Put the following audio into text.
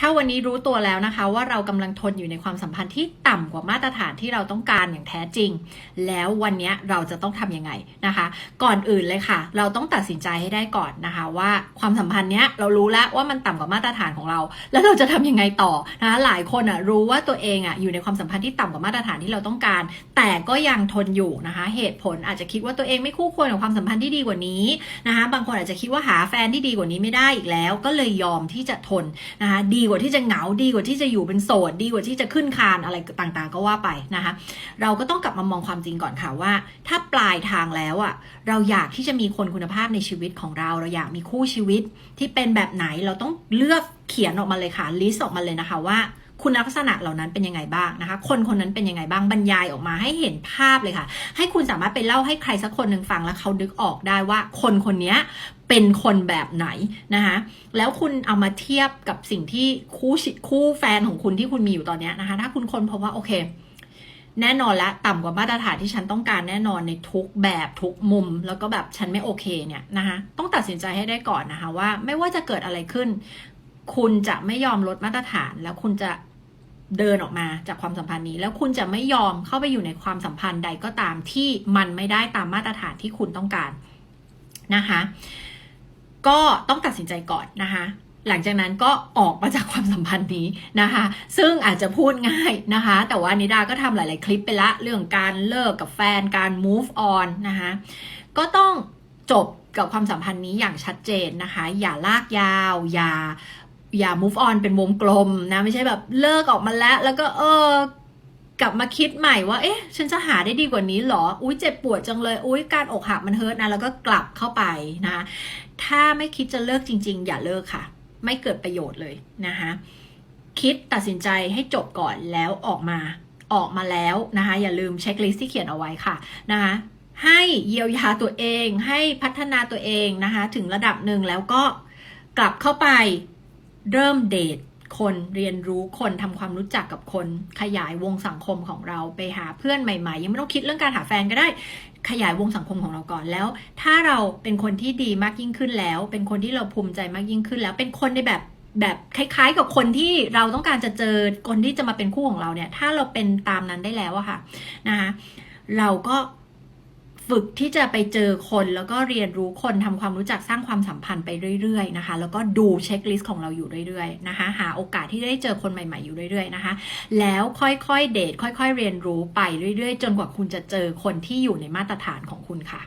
ถ้าวันนี้รู้ตัวแล้วนะคะ ว่าเรากำลังทนอยู่ในความสัมพันธ์ที่ต่ำกว่ามาตรฐานที่เราต้องการอย่างแท้จริง แล้ววันนี้เราจะต้องทำยังไงนะคะ ก่อนอื่นเลยค่ะ เราต้องตัดสินใจให้ได้ก่อนนะคะ ว่าความสัมพันธ์เนี้ยเรารู้แล้วว่ามันต่ำกว่ามาตรฐานของเรา แล้วเราจะทำยังไงต่อนะคะหลายคนอะรู้ว่าตัวเองอะอยู่ในความสัมพันธ์ที่ต่ำกว่ามาตรฐานที่เราต้องการ แต่ก็ยังทนอยู่นะคะ เหตุผลอาจจะคิดว่าตัวเองไม่คู่ควรกับความสัมพันธ์ที่ดีกว่านี้นะคะ บางคนอาจจะคิดว่าหาแฟนที่ดีกว่านี้ไม่ได้อีกแล้ว ก็เลยยอมที่จะทนนะคะดีกว่าที่จะเหงาดีกว่าที่จะอยู่เป็นโสดดีกว่าที่จะขึ้นคานอะไรต่างๆ ก็ว่าไปนะคะ เราก็ต้องกลับมามองความจริงก่อนค่ะว่า ถ้าปลายทางแล้วอะเราอยากที่จะมีคนคุณภาพในชีวิตของเรา เราอยากมีคู่ชีวิตที่เป็นแบบไหนเราต้องเลือกเขียนออกมาเลยค่ะลิสต์ออกมาเลยนะคะว่า คุณลักษณะเหล่านั้นเป็นยังไงบ้างนะคะ คนคนนั้นเป็นยังไงบ้างบรรยายออกมาให้เห็นภาพเลยค่ะ ให้คุณสามารถไปเล่าให้ใครสักคนหนึ่งฟังแล้วเขาดึกออกได้ว่าคนคนนี้เป็นคนแบบไหนนะคะแล้วคุณเอามาเทียบกับสิ่งที่คู่ชิคู่แฟนของคุณที่คุณมีอยู่ตอนนี้นะคะ ถ้าคุณคนพบว่าโอเคแน่นอนละต่ำกว่ามาตรฐานที่ฉันต้องการแน่นอนในทุกแบบทุกมุม แล้วก็แบบฉันไม่โอเคเนี่ยนะคะต้องตัดสินใจให้ได้ก่อนนะคะว่าไม่ว่าจะเกิดอะไรขึ้น คุณจะไม่ยอมลดมาตรฐาน แล้วคุณจะเดินออกมาจากความสัมพันธ์นี้ แล้วคุณจะไม่ยอมเข้าไปอยู่ในความสัมพันธ์ใดก็ตามที่มันไม่ได้ตามมาตรฐานที่คุณต้องการนะคะ ก็ต้องตัดสินใจก่อนนะคะหลังจากนั้นก็ออกมาจากความสัมพันธ์นี้นะคะ ซึ่งอาจจะพูดง่ายนะคะ แต่ว่านิดาก็ทำหลาย ๆ คลิปไปละ เรื่องการเลิกกับแฟน การ move on นะคะ ก็ต้องจบกับความสัมพันธ์นี้อย่างชัดเจนนะคะ อย่าลากยาว อย่า อย่า move on เป็นวงกลมนะ ไม่ใช่แบบเลิกออกมาแล้ว แล้วก็เออกลับมาคิดใหม่ว่า เอ๊ะ ฉันจะหาได้ดีกว่านี้เหรอ อุ้ยเจ็บปวดจังเลย อุ้ยการอกหักมันเฮิร์ตนะ แล้วก็กลับเข้าไปนะ ถ้าไม่คิดจะเลิกจริง ๆ อย่าเลิกค่ะ ไม่เกิดประโยชน์เลยนะคะคิดตัดสินใจให้จบก่อนแล้วออกมาออกมาแล้วนะคะ อย่าลืมเช็คลิสต์ที่เขียนเอาไว้ค่ะนะคะให้เยียวยาตัวเอง ให้พัฒนาตัวเองนะคะ ถึงระดับหนึ่งแล้วก็กลับเข้าไป เริ่มเดทคนเรียนรู้คนทำความรู้จักกับคน ขยายวงสังคมของเราไปหาเพื่อนใหม่ๆ ยังไม่ต้องคิดเรื่องการหาแฟนก็ได้ ขยายวงสังคมของเราก่อนแล้ว ถ้าเราเป็นคนที่ดีมากยิ่งขึ้นแล้ว เป็นคนที่เราภูมิใจมากยิ่งขึ้นแล้ว เป็นคนในแบบแบบคล้าย ๆ กับคนที่เราต้องการจะเจอคนที่จะมาเป็นคู่ของเราเนี่ย ถ้าเราเป็นตามนั้นได้แล้วอะค่ะนะคะเราก็ ฝึกที่จะไปเจอคนแล้วก็เรียนรู้คนทำความรู้จักสร้างความสัมพันธ์ไปเรื่อยๆนะคะ แล้วก็ดูเช็คลิสต์ของเราอยู่เรื่อยๆนะคะหาโอกาสที่ได้เจอคนใหม่ๆอยู่เรื่อยๆนะคะ แล้วค่อยๆเดทค่อย ๆ เรียนรู้ไปเรื่อย ๆ จนกว่าคุณจะเจอคนที่อยู่ในมาตรฐานของคุณค่ะ